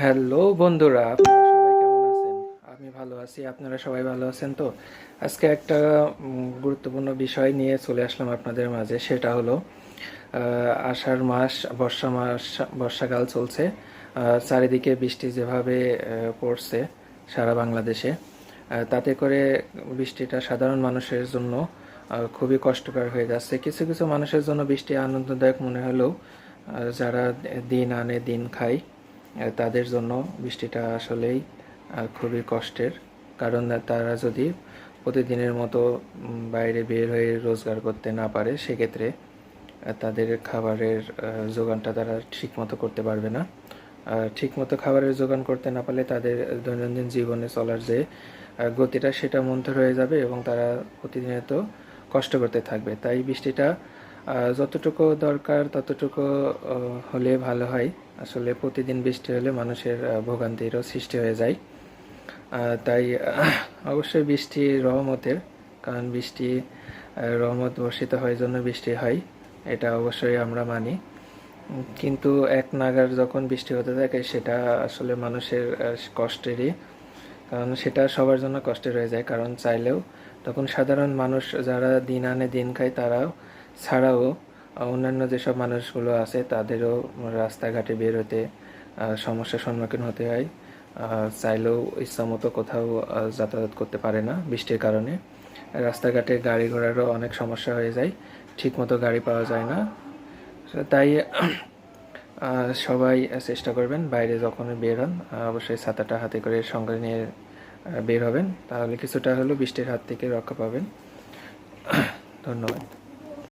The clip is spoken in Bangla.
হ্যালো বন্ধুরা, আপনারা সবাই কেমন আছেন? আমি ভালো আছি, আপনারা সবাই ভালো আছেন তো? আজকে একটা গুরুত্বপূর্ণ বিষয় নিয়ে চলে আসলাম আপনাদের মাঝে, সেটা হলো আষাঢ় মাস, বর্ষা মাস, বর্ষাকাল চলছে চারিদিকে বৃষ্টি যেভাবে পড়ছে সারা বাংলাদেশে তাতে করে বৃষ্টিটা সাধারণ মানুষের জন্য খুবই কষ্টকর হয়ে যাচ্ছে। কিছু কিছু মানুষের জন্য বৃষ্টি আনন্দদায়ক মনে হলেও যারা দিন আনে দিন খায় তাদের জন্য বৃষ্টিটা আসলেই খুবই কষ্টের। কারণ তারা যদি প্রতিদিনের মতো বাইরে বের হয়ে রোজগার করতে না পারে, সেক্ষেত্রে তাদের খাবারের যোগানটা তারা ঠিক মতো করতে পারবে না। আর ঠিক মতো খাবারের যোগান করতে না পারলে তাদের দৈনন্দিন জীবনে চলার যে গতিটা সেটা মন্থর হয়ে যাবে এবং তারা প্রতিনিয়ত কষ্ট করতে থাকবে। তাই বৃষ্টিটা যতটুকু দরকার ততটুকু হলে ভালো হয়। আসলে প্রতিদিন বৃষ্টি হলে মানুষের ভোগান্তিরও সৃষ্টি হয়ে যায়। তাই অবশ্যই বৃষ্টি রহমতের, কারণ বৃষ্টি রহমত বর্ষিত হয় জন্য বৃষ্টি হয়, এটা অবশ্যই আমরা মানি। কিন্তু এক নাগার যখন বৃষ্টি হতে থাকে, সেটা আসলে মানুষের কষ্টেরই। কারণ সেটা সবার জন্য কষ্টের হয়ে যায়, কারণ চাইলেও তখন সাধারণ মানুষ যারা দিন আনে দিন খায়, তারাও ছাড়াও অন্যান্য যেসব মানুষগুলো আছে, তাদেরও রাস্তাঘাটে বের হতে সমস্যার সম্মুখীন হতে হয়। চাইলেও ইচ্ছামতো কোথাও যাতায়াত করতে পারে না বৃষ্টির কারণে। রাস্তাঘাটে গাড়ি ঘোড়ারও অনেক সমস্যা হয়ে যায়, ঠিকমতো গাড়ি পাওয়া যায় না। তাই সবাই চেষ্টা করবেন বাইরে যখন বের হন অবশ্যই ছাতাটা হাতে করে সঙ্গে নিয়ে বের হবেন। তাহলে কিছুটা হলেও বৃষ্টির হাত থেকে রক্ষা পাবেন। ধন্যবাদ।